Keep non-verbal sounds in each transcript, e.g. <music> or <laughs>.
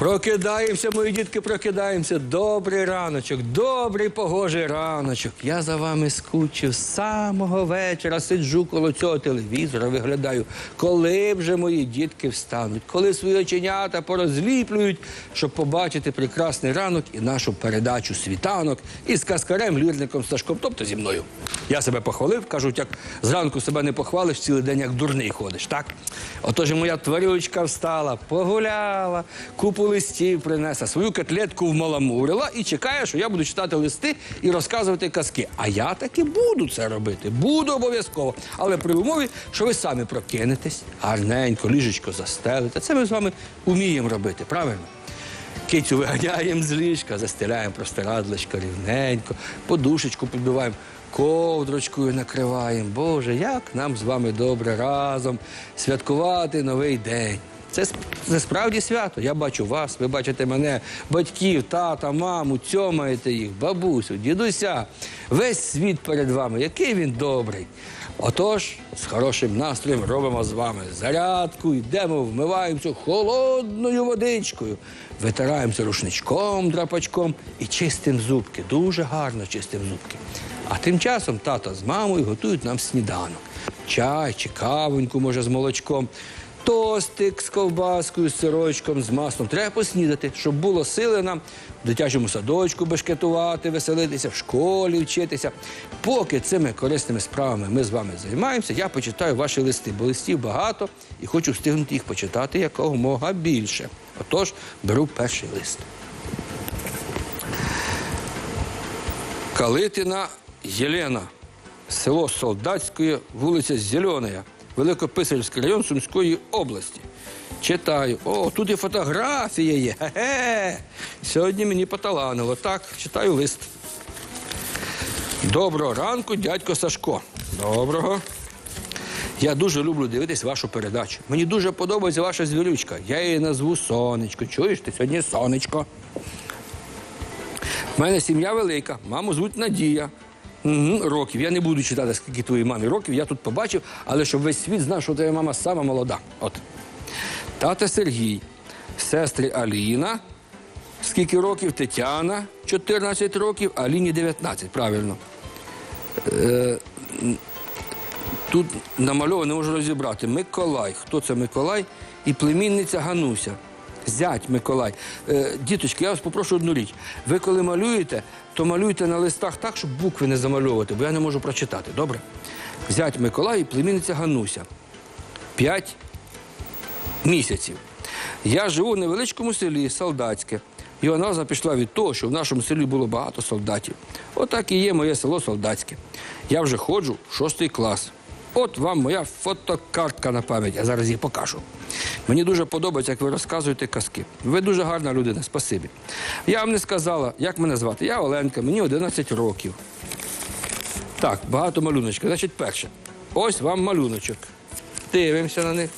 Прокидаємося, мої дітки, прокидаємося. Добрий раночок, добрий погожий раночок. Я за вами скучив з самого вечора. Сиджу коло цього телевізора, виглядаю, коли вже мої дітки встануть, коли свої оченята порозліплюють, щоб побачити прекрасний ранок і нашу передачу світанок із каскарем, лірником Сашком, тобто зі мною. Я себе похвалив, кажуть, як зранку себе не похвалиш, цілий день як дурний ходиш, так? Отож моя тварючка встала, погуляла, купу листів принесла, свою котлетку вмаламурила і чекає, що я буду читати листи і розказувати казки. А я таки буду це робити, буду обов'язково. Але при умові, що ви самі прокинетесь, гарненько, ліжечко застелите. Це ми з вами вміємо робити, правильно? Кицю виганяємо з ліжка, застеляємо простирадличко рівненько, подушечку підбиваємо, ковдрочкою накриваємо. Боже, як нам з вами добре разом святкувати новий день. Це, це справді свято. Я бачу вас, ви бачите мене, батьків, тата, маму, цьомаєте їх, бабусю, дідуся. Весь світ перед вами, який він добрий. Отож, з хорошим настроєм робимо з вами зарядку, йдемо, вмиваємося холодною водичкою, витираємося рушничком, драпачком і чистимо зубки. Дуже гарно чистимо зубки. А тим часом тато з мамою готують нам сніданок. Чай чи кавоньку, може, з молочком. Тостик з ковбаскою, з сирочком, з маслом. Треба поснідати, щоб було сили нам в дитячому садочку бешкетувати, веселитися, в школі вчитися. Поки цими корисними справами ми з вами займаємося, я почитаю ваші листи, бо листів багато і хочу встигнути їх почитати якомога більше. Отож, беру перший лист. Калитина Єлена, село Солдатське, вулиця Зеленая, Великописарівський район Сумської області. Читаю. О, тут і фотографія є. Ге-ге. Сьогодні мені поталанило. Так, читаю лист. Доброго ранку, дядько Сашко. Доброго. Я дуже люблю дивитись вашу передачу. Мені дуже подобається ваша звірючка. Я її назву Сонечко. Чуєш ти сьогодні сонечко? У мене сім'я велика, маму звуть Надія. Років. Я не буду читати, скільки твоїй мамі років, я тут побачив, але щоб весь світ знав, що твоя мама сама молода. От. Тата Сергій, сестри Аліна, скільки років Тетяна, 14 років, Аліні 19, правильно. Е, тут намальовано, не можу розібрати. Миколай. Хто це Миколай? І племінниця Гануся. Зять Миколай. Е, діточки, я вас попрошу одну річ. Ви коли малюєте, то малюйте на листах так, щоб букви не замальовувати, бо я не можу прочитати. Добре? Зять Миколай і племінниця Гануся. П'ять місяців. Я живу в невеличкому селі Солдатське. Його назва пішла від того, що в нашому селі було багато солдатів. Отак і є моє село Солдатське. Я вже ходжу в шостий клас. От вам моя фотокартка на пам'ять, я зараз її покажу. Мені дуже подобається, як ви розказуєте казки. Ви дуже гарна людина, спасибі. Я вам не сказала, як мене звати. Я Оленка, мені 11 років. Так, багато малюночків. Значить, перше. Ось вам малюночок. Дивимося на них.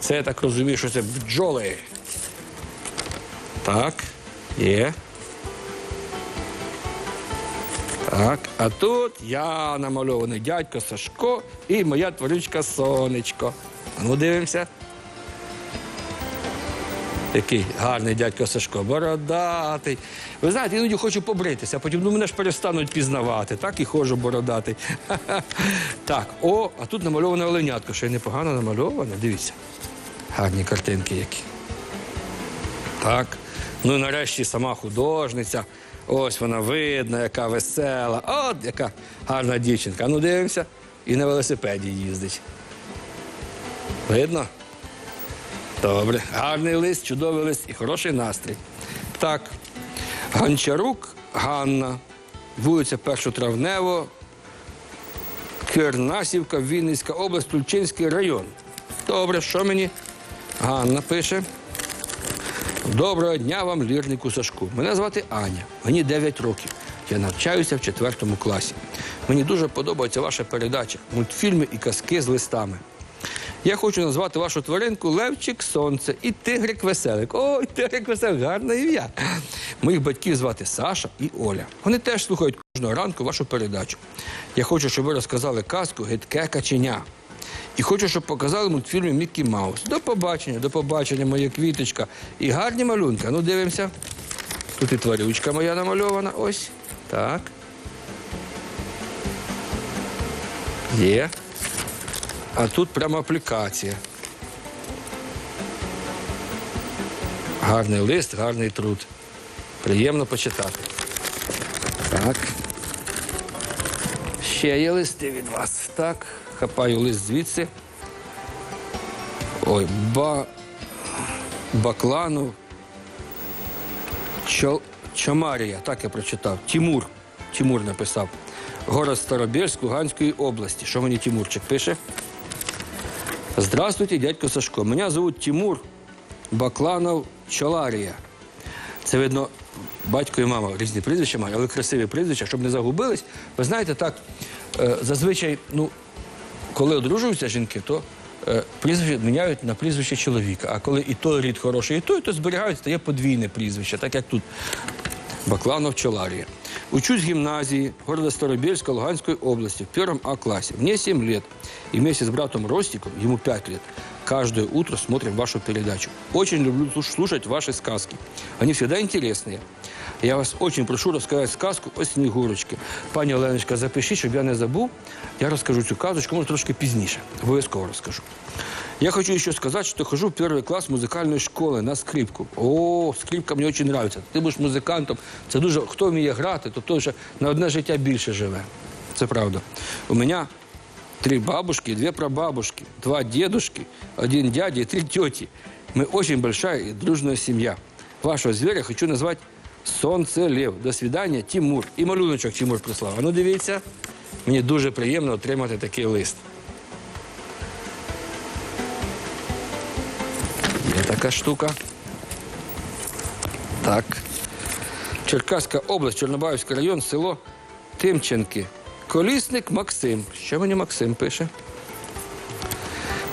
Це я так розумію, що це бджоли. Так, є. Так, а тут я намальований дядько Сашко і моя тварючка Сонечко. А ну дивимося. Який гарний дядько Сашко, бородатий. Ви знаєте, іноді хочу побритися, а потім ну, мене ж перестануть пізнавати. Так і ходжу бородатий. <laughs> Так, о, а тут намальоване оленятко, ще й непогано намальоване. Дивіться. Гарні картинки які. Так. Ну і нарешті сама художниця. Ось вона видна, яка весела. От яка гарна дівчинка. Ну дивимося. І на велосипеді їздить. Видно? Добре. Гарний лист, чудовий лист і хороший настрій. Так. Гончарук Ганна, вулиця Першотравнево, Кернасівка, Вінницька область, Тульчинський район. Добре, що мені Ганна пише? Доброго дня вам, лірнику Сашку. Мене звати Аня, мені 9 років. Я навчаюся в 4 класі. Мені дуже подобається ваша передача, мультфільми і казки з листами. Я хочу назвати вашу тваринку Левчик Сонце і Тигрик Веселик. Ой, Тигрик Веселик, гарне ім'я. Моїх батьків звати Саша і Оля. Вони теж слухають кожного ранку вашу передачу. Я хочу, щоб ви розказали казку Гидке каченя. І хочу, щоб показали мультфільм Міккі Маус. До побачення, до побачення, моя квіточка. І гарні малюнки. Ну, дивимося. Тут і тварючка моя намальована. Ось. Так. Є. А тут прямо аплікація. Гарний лист, гарний труд. Приємно почитати. Так. Ще є листи від вас. Так. Хапаю лист звідси. Ой, ба... Бакланов. Чо... Чомарія, так я прочитав. Тимур. Тимур написав. Город Старобельськ Луганської області. Що мені Тимурчик пише? Здравствуйте, дядько Сашко. Меня зовут Тимур Бакланов Чоларія. Це видно, батько і мама різні прізвища мають, але красиві прізвища, щоб не загубились. Ви знаєте, так, е, зазвичай, ну, коли одружуються жінки, то е, прізвище міняють на прізвище чоловіка. А коли і той рід хороший, і той, то зберігають, стає подвійне прізвище, так як тут. Бакланов Челария. Учусь в гимназии города Старобельска Луганской области в первом А классе. Мне 7 лет. И вместе с братом Ростиком, ему 5 лет, каждое утро смотрим вашу передачу. Очень люблю слуш- слушать ваши сказки. Они всегда интересные. Я вас очень прошу рассказать сказку о Снігурочці. Пані Оленочка, запишіть, щоб я не забув. Я розкажу цю казочку, може трошки пізніше. Обов'язково розкажу. Я хочу еще сказать, что хожу в первый класс музыкальной школы на скрипку. О, скрипка мені дуже подобається. Ти будеш музикантом. Це дуже хто вміє грати, то той вже на одне життя більше живе. Це правда. У мене три бабушки, две прабабушки, два дедушки, один дядя и три тети. Мы очень большая и дружная семья. Вашого зверя хочу назвати Сонце Лев. До свидання, Тимур. І малюночок Тимур прислав. А ну дивіться, мені дуже приємно отримати такий лист. Така штука. Так. Черкаська область, Чорнобаївський район, село Тимченки. Колісник Максим. Що мені Максим пише?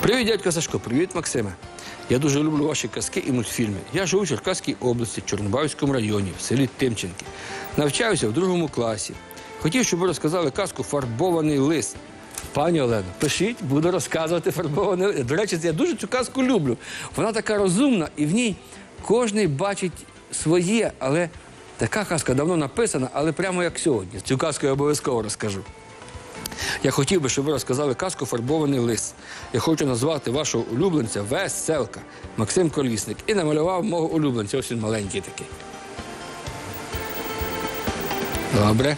Привіт, дядько Сашко, привіт, Максиме. Я дуже люблю ваші казки і мультфільми. Я живу в Черкаській області, Чорнобаївському районі, в селі Тимченки. Навчаюся в другому класі. Хотів, щоб ви розказали казку Фарбований лист. Пані Олено, пишіть, буду розказувати фарбований лист. До речі, я дуже цю казку люблю. Вона така розумна, і в ній кожний бачить своє, але така казка давно написана, але прямо як сьогодні. Цю казку я обов'язково розкажу. Я хотів би, щоб ви розказали казку Фарбований лис. Я хочу назвати вашого улюбленця Веселка Максим Колісник. І намалював мого улюбленця. Ось він маленький такий. Добре.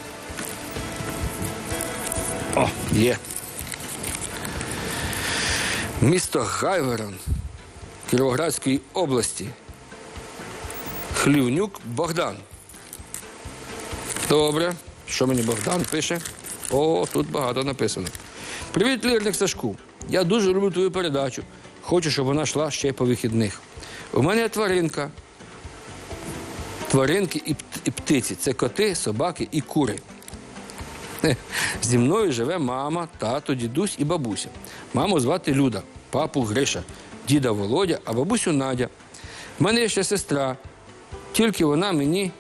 О, є. Місто Гайверон Кіровоградської області. Хлівнюк Богдан. Добре. Що мені Богдан пише? О, тут багато написано. Привіт, лірник Сашку. Я дуже люблю твою передачу. Хочу, щоб вона йшла ще й по вихідних. У мене тваринка. Тваринки і птиці це коти, собаки і кури. <laughs> Зі мною живе мама, тато, дідусь і бабуся. Маму звати Люда, папу Гриша, діда Володя, а бабусю Надя. В мене є ще сестра, тільки вона мені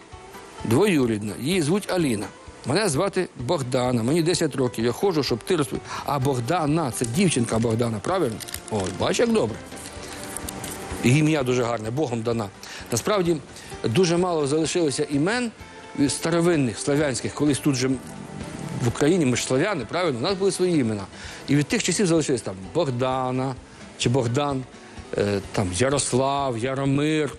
двоюрідна. Її звуть Аліна. Мене звати Богдана, мені 10 років. Я ходжу, щоб ти розповів. А Богдана це дівчинка Богдана, правильно? Ой, бач, як добре. Ім'я дуже гарне, Богом дана. Насправді дуже мало залишилося імен старовинних, славянських, колись тут же в Україні ми ж славяни, правильно? У нас були свої імена. І від тих часів залишились там Богдана чи Богдан, е, там Ярослав, Яромир.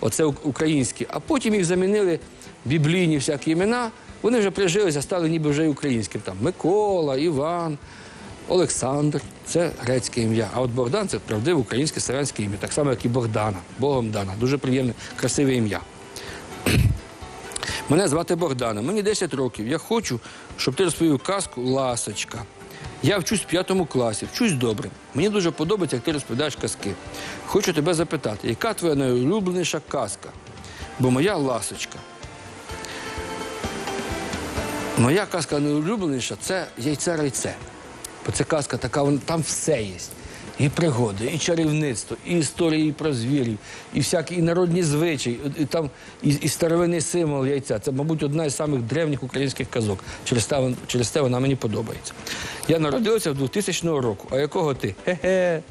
Оце ук- українські. А потім їх замінили біблійні всякі імена. Вони вже прижилися, стали ніби вже українським. Там Микола, Іван, Олександр це грецьке ім'я. А от Богдан це правдиве українське славянське ім'я, так само, як і Богдана, Богом дана. Дуже приємне, красиве ім'я. Мене звати Богдана, мені 10 років. Я хочу, щоб ти розповів казку Ласочка. Я вчусь в п'ятому класі, вчусь добре. Мені дуже подобається, як ти розповідаєш казки. Хочу тебе запитати, яка твоя найулюбленіша казка? Бо моя ласочка. Моя казка найулюбленіша це яйце райце. Бо це казка така, вон- там все є. І пригоди, і чарівництво, і історії про звірів, і всякі і народні звичаї, і, там і, і старовинний символ яйця. Це, мабуть, одна із самих древніх українських казок. Через те, через те вона мені подобається. Я народився в 2000 року. А якого ти? Хе-хе.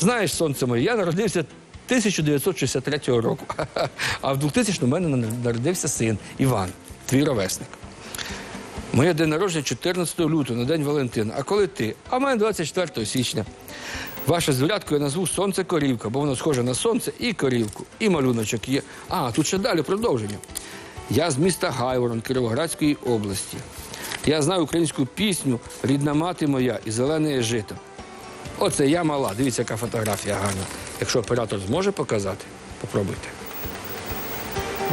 Знаєш, сонце моє, я народився 1963 року. <laughs> А в 2000 у мене народився син Іван, твій ровесник. Моє день народження 14 лютого, на день Валентина. А коли ти? А в мене 24 січня. Ваше звірятко я назву Сонце Корівка, бо воно схоже на сонце і корівку, і малюночок є. А, тут ще далі продовження. Я з міста Гайворон Кіровоградської області. Я знаю українську пісню Рідна мати моя і зелене жито. Оце я мала. Дивіться, яка фотографія гарна. Якщо оператор зможе показати, попробуйте.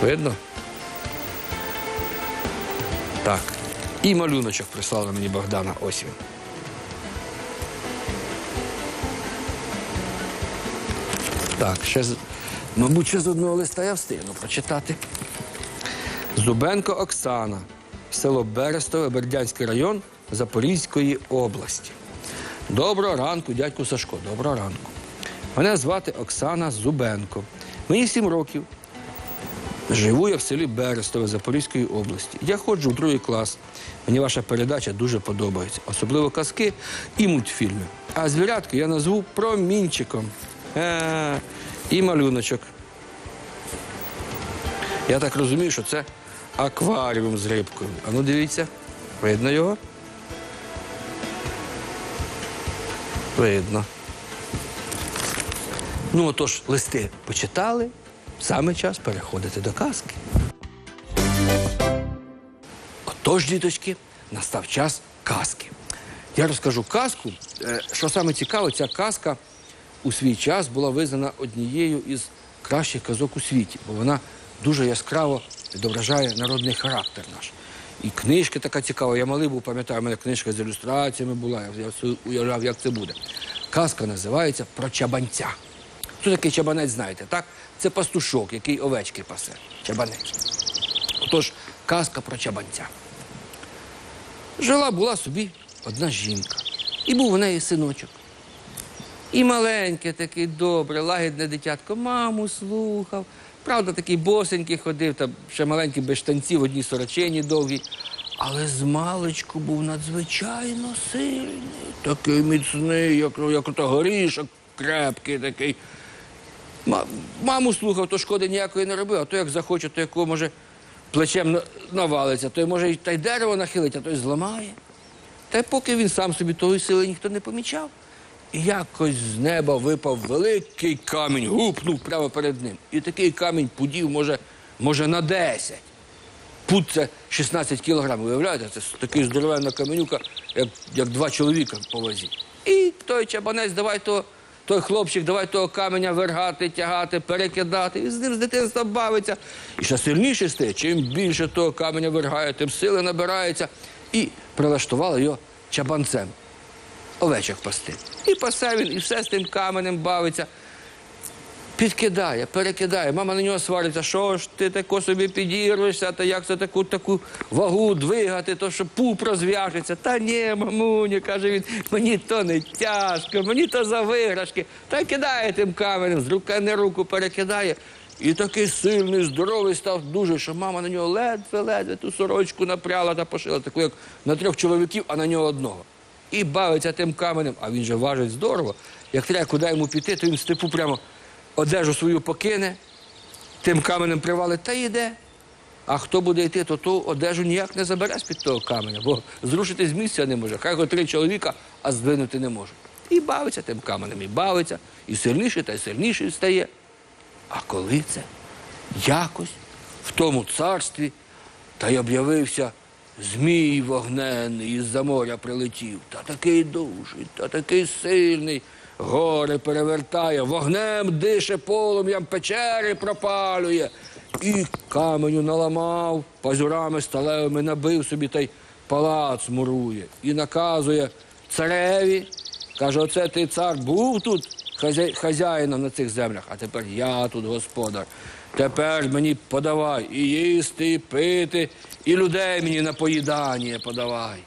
Видно? Так. І малюночок прислала мені Богдана. Ось він. Так, ще з... мабуть, ще з одного листа я встигну прочитати. Зубенко Оксана, село Берестове, Бердянський район Запорізької області. Доброго ранку, дядьку Сашко, доброго ранку. Мене звати Оксана Зубенко. Мені сім років. Живу я в селі Берестове Запорізької області. Я ходжу в другий клас. Мені ваша передача дуже подобається, особливо казки і мультфільми. А звірятку я назву промінчиком. Е, і малюночок. Я так розумію, що це акваріум з рибкою. А ну дивіться, видно його? Видно. Ну, отож, листи почитали, саме час переходити до казки. Отож, діточки, настав час казки. Я розкажу казку. Е, Що саме цікаво, ця казка у свій час була визнана однією із кращих казок у світі, бо вона дуже яскраво відображає народний характер наш. І книжка така цікава. Я малий був, пам'ятаю, у мене книжка з ілюстраціями була, я собі уявляв, як це буде. Казка називається про чабанця. Хто такий чабанець, знаєте, так? Це пастушок, який овечки пасе. Чабанець. Отож, казка про чабанця. Жила була собі одна жінка. І був у неї синочок. І маленьке, такий добре, лагідне дитятко, маму слухав. Правда, такий босенький ходив, там ще маленький без штанців, одній сорочині довгій. Але з маличку був надзвичайно сильний, такий міцний, як, як ото горішок крепкий такий. Маму слухав, то шкоди ніякої не робив, а то як захоче, то якого може плечем навалиться, то може й та й дерево нахилить, а то й зламає. Та й поки він сам собі тої сили ніхто не помічав. Якось з неба випав великий камінь, гупнув прямо перед ним. І такий камінь пудів, може, може на 10. Пуд це 16 кілограмів. Уявляєте, це такий здоровенна каменюка, як, як два чоловіка по вазі. І той чабанець, давай то, той хлопчик, давай того каменя вергати, тягати, перекидати. І з ним з дитинства бавиться. І ще сильніше стає. Чим більше того каменя вергає, тим сили набирається. І прилаштували його чабанцем. Овечок пасти. І пасе він, і все з тим каменем бавиться. Підкидає, перекидає. Мама на нього свариться, що ж ти тако собі підірвешся, та як це таку таку вагу двигати, то що пуп розв'яжеться. Та ні, мамуню, каже він, мені то не тяжко, мені то за виграшки. Та кидає тим каменем, з руки на руку перекидає. І такий сильний, здоровий став дуже, що мама на нього ледве-ледве ту сорочку напряла та пошила, таку як на трьох чоловіків, а на нього одного. І бавиться тим каменем, а він же важить здорово. Як треба куди йому піти, то він в степу прямо одежу свою покине, тим каменем привалить та йде. А хто буде йти, то ту одежу ніяк не забере з-під того каменя, бо зрушити з місця не може. Хай його три чоловіка, а здвинути не може. І бавиться тим каменем, і бавиться, і сильніше та й сильніше стає. А коли це? Якось в тому царстві та й об'явився Змій вогнений із-за моря прилетів. Та такий дужий, та такий сильний. Гори перевертає, вогнем дише полум'ям, печери пропалює. І каменю наламав, пазюрами сталевими набив собі та й палац мурує. І наказує цареві, каже, оце ти цар був тут хазя- хазяїном на цих землях, а тепер я тут господар. Тепер мені подавай і їсти, і пити, і людей мені на поїдання подавай.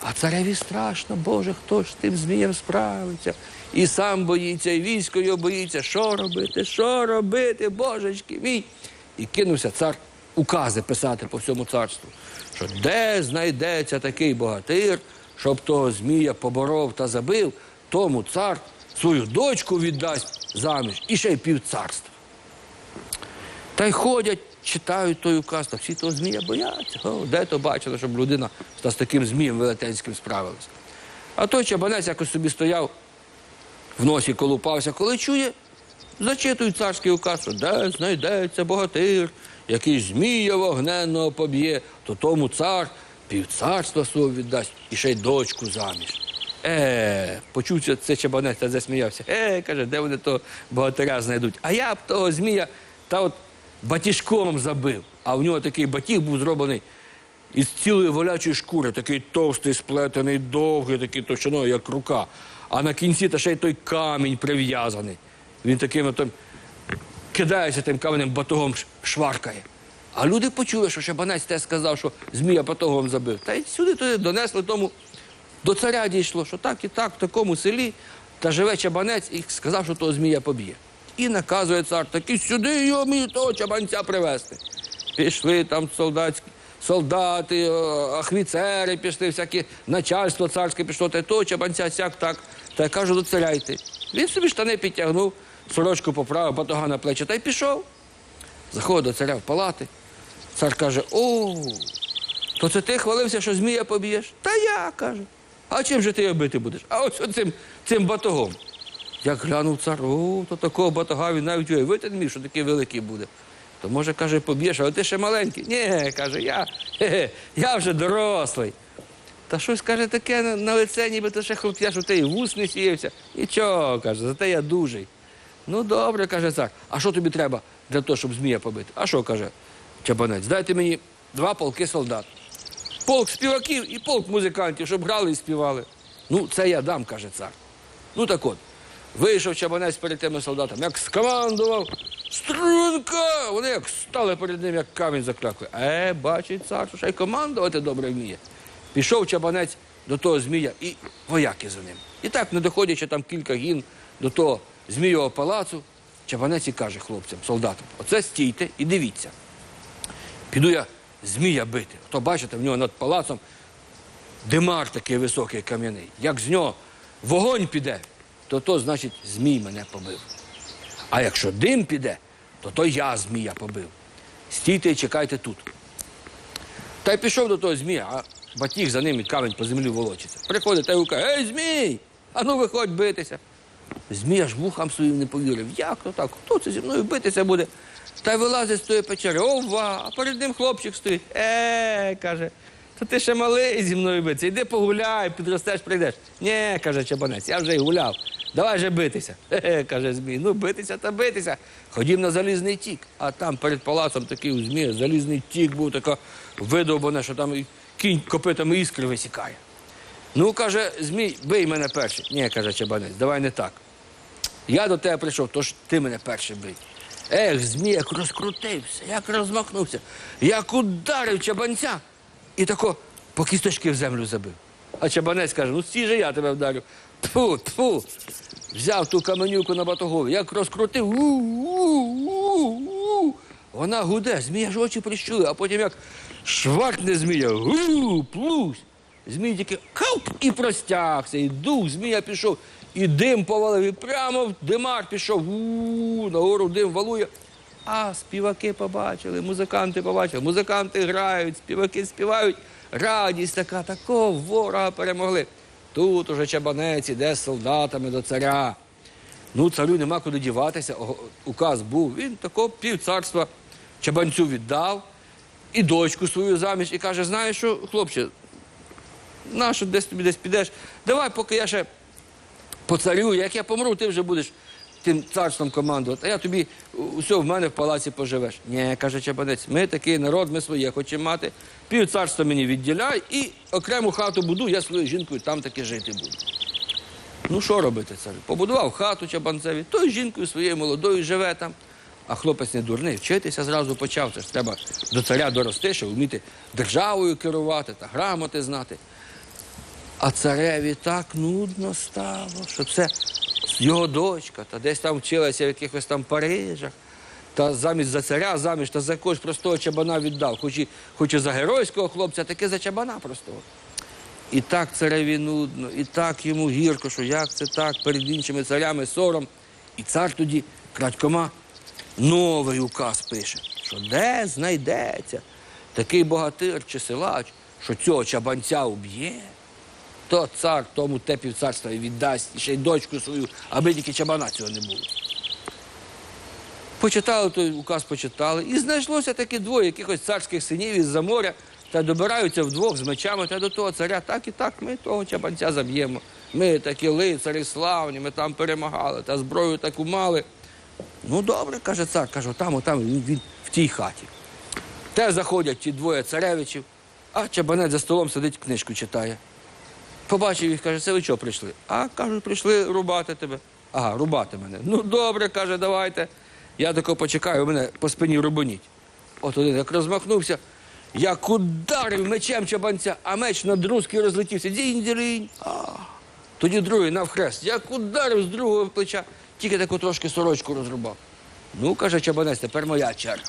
А цареві страшно, Боже, хто ж тим змієм справиться? І сам боїться, і військо його боїться. Що робити? Що робити, божечки мій? І кинувся цар укази писати по всьому царству, що де знайдеться такий богатир, щоб того змія поборов та забив, тому цар свою дочку віддасть заміж і ще й пів царства. Та й ходять, читають той указ, та всі того змія бояться. О, де то бачили, щоб людина та з таким змієм велетенським справилася. А той чабанець якось собі стояв, в носі колупався, коли чує, зачитують царський указ, що де знайдеться богатир, який змія вогненного поб'є, то тому цар півцарства свого віддасть і ще й дочку заміж. Е, почув це- це чабанець та засміявся. Е, каже, де вони того богатиря знайдуть? А я б того змія та от батіжком забив. А в нього такий батіг був зроблений із цілої волячої шкури, такий товстий, сплетений, довгий, такий товщиною, як рука. А на кінці та ще й той камінь прив'язаний. Він таким там кидається тим каменем батогом шваркає. А люди почули, що Шабанець те сказав, що змія батогом забив. Та й сюди туди донесли тому. До царя дійшло, що так і так, в такому селі, та живе чабанець і сказав, що того змія поб'є. І наказує цар, таки сюди його мені того чабанця привезти. Пішли там солдатські, солдати, о, офіцери пішли, всяке начальство царське пішло, та того чабанця сяк так. Та й кажу, до царя йти. Він собі штани підтягнув, сорочку поправив, батога на плечі та й пішов. Заходить до царя в палати. Цар каже: О, то це ти хвалився, що змія поб'єш? Та я каже. А чим же ти його бити будеш? А ось цим, цим батогом. Як глянув цар, о, то такого батога він навіть уявити не міг, що такий великий буде. То може, каже, поб'єш, але ти ще маленький. Ні, каже, я, хе-хе, я вже дорослий. Та щось каже таке на, на лице, ніби то ще хлоп'я, що ти і вус не сіявся. Нічого, каже, зате я дужий. Ну добре, каже цар. А що тобі треба для того, щоб змія побити? А що каже чабанець? Дайте мені два полки солдат. Полк співаків і полк музикантів, щоб грали і співали. Ну, це я дам, каже цар. Ну так от, вийшов чабанець перед тими солдатами, як скомандував струнка! Вони як стали перед ним, як камінь заклякли. Е, бачить цар, що ще й командувати добре вміє. Пішов чабанець до того змія і вояки за ним. І так, не доходячи там кілька гін до того змійового палацу, чабанець і каже хлопцям, солдатам, оце стійте і дивіться. Піду я змія бити. Хто бачите, в нього над палацом димар такий високий кам'яний. Як з нього вогонь піде, то то значить змій мене побив. А якщо дим піде, то то я змія побив. Стійте і чекайте тут. Та й пішов до того змія, а батіг за ним і камінь по землі волочиться. Приходить та й гукає, ей, змій! А ну виходь битися. Змій аж вухам своїм не повірив. Як то так? Хто це зі мною битися буде? Та й вилазить з тої печери. Ова! А перед ним хлопчик стоїть. Е, каже, то ти ще малий зі мною битися. Іди погуляй, підростеш, прийдеш. Ні, каже чабанець, я вже й гуляв. Давай же битися. Е, каже Змій. Ну, битися та битися. Ходім на залізний тік. А там перед палацом такий у Змія залізний тік був, така видовбана, що там кінь копитами іскри висікає. Ну, каже, Змій, бий мене перший. Ні, каже Чабанець, давай не так. Я до тебе прийшов, тож ти мене перший бий. Ех, Змій, як розкрутився, як розмахнувся, як ударив чабанця і тако по кісточки в землю забив. А чабанець каже, ну стій же я тебе вдарю. Тфу, тфу. Взяв ту каменюку на батогові, як розкрутив. у-у-у-у. Вона гуде, змія ж очі прищули, а потім як шваркне змія, гу, плусь. Змій тільки кауп і простягся, і дух змія пішов, і дим повалив, і прямо в димар пішов, нагору дим валує. А співаки побачили, музиканти побачили, музиканти грають, співаки співають. Радість така, такого ворога перемогли. Тут уже чабанець іде з солдатами до царя. Ну, царю нема куди діватися, указ був. Він такого пів царства чабанцю віддав і дочку свою заміж, і каже: знаєш що, хлопче, нащо десь тобі десь підеш? Давай, поки я ще поцарю, як я помру, ти вже будеш тим царством командувати, а я тобі усе в мене в палаці поживеш. Ні, каже Чабанець, ми такий народ, ми своє хочемо мати. Пів царства мені відділяй і окрему хату буду, я своєю жінкою там таки жити буду. Ну що робити цар? Побудував хату чабанцеві, той жінкою своєю молодою живе там. А хлопець не дурний, вчитися зразу почав. Це ж треба до царя дорости, щоб вміти державою керувати та грамоти знати. А цареві так нудно стало, що це його дочка, та десь там вчилася в якихось там Парижах, та замість за царя, заміж та за якогось простого чабана віддав. Хоч і, хоч і за геройського хлопця, таки за чабана простого. І так цареві нудно, і так йому гірко, що як це так, перед іншими царями сором. І цар тоді крадькома новий указ пише, що де знайдеться такий богатир чи силач, що цього чабанця уб'є, то цар тому те півцарства і віддасть, і ще й дочку свою, аби тільки чабана цього не було. Почитали той указ, почитали, і знайшлося таки двоє якихось царських синів із-за моря, та добираються вдвох з мечами та до того царя. Так і так, ми того чабанця заб'ємо. Ми такі лицарі славні, ми там перемагали, та зброю таку мали. Ну, добре, каже цар, каже, там, отам, він, він в тій хаті. Те заходять ті двоє царевичів, а чабанець за столом сидить, книжку читає. Побачив їх, каже, це ви чого прийшли? А кажуть, прийшли рубати тебе. Ага, рубати мене. Ну добре, каже, давайте. Я тако почекаю, мене по спині рубаніть. От один як розмахнувся, як ударив мечем чабанця, а меч на друзки розлетівся. Дзінь-дзірінь. Тоді другий навхрест, як ударив з другого плеча, тільки таку трошки сорочку розрубав. Ну, каже чабанець, тепер моя черга.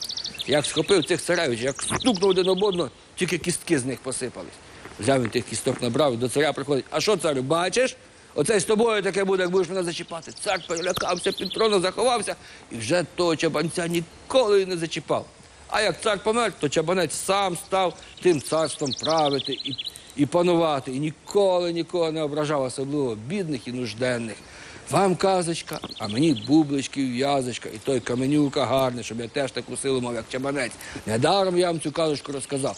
Як схопив цих царевичів, як стукнув один об одного, тільки кістки з них посипались. Взяв він тих кісток набрав, до царя приходить. А що, царю, бачиш? Оце з тобою таке буде, як будеш мене зачіпати. Цар перелякався, під троном заховався і вже того чабанця ніколи не зачіпав. А як цар помер, то чабанець сам став тим царством правити і, і панувати. І ніколи нікого не ображав, особливо бідних і нужденних. Вам казочка, а мені бублички в'язочка, і той каменюка гарний, щоб я теж таку силу мав, як чабанець. Недаром я вам цю казочку розказав.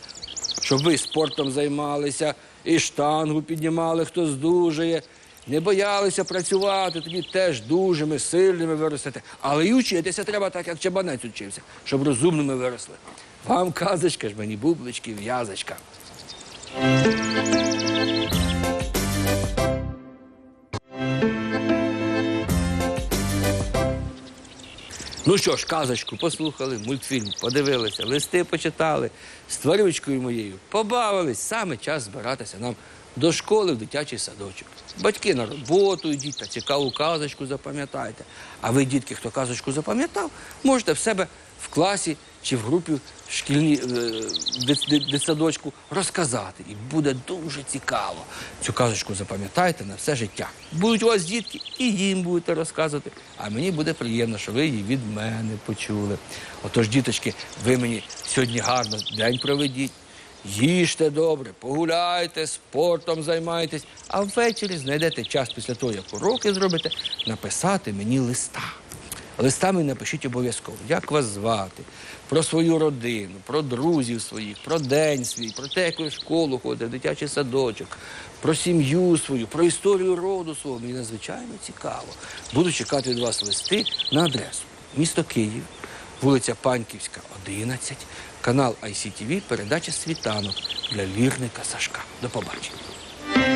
Щоб ви спортом займалися, і штангу піднімали, хто здужує. Не боялися працювати, тоді теж дужими, сильними виростете. Але й учитися треба так, як чабанець учився, щоб розумними виросли. Вам казочка ж мені бублички, в'язочка. Ну що ж, казочку послухали, мультфільм подивилися, листи почитали, з тварючкою моєю побавились. Саме час збиратися нам до школи в дитячий садочок. Батьки на роботу йдіть та цікаву казочку запам'ятайте. А ви, дітки, хто казочку запам'ятав, можете в себе в класі чи в групі шкільній е, дит- дит- дитсадочку розказати. І буде дуже цікаво. Цю казочку запам'ятайте на все життя. Будуть у вас дітки, і їм будете розказувати. А мені буде приємно, що ви її від мене почули. Отож, діточки, ви мені сьогодні гарно день проведіть. Їжте добре, погуляйте, спортом займайтесь, а ввечері знайдете час після того, як уроки зробите, написати мені листа. Листами напишіть обов'язково, як вас звати, про свою родину, про друзів своїх, про день свій, про те, як ви в школу ходите, в дитячий садочок, про сім'ю свою, про історію роду свого. Мені надзвичайно цікаво. Буду чекати від вас листи на адресу. Місто Київ, вулиця Паньківська, 11, канал ICTV, передача світанок для лірника Сашка. До побачення.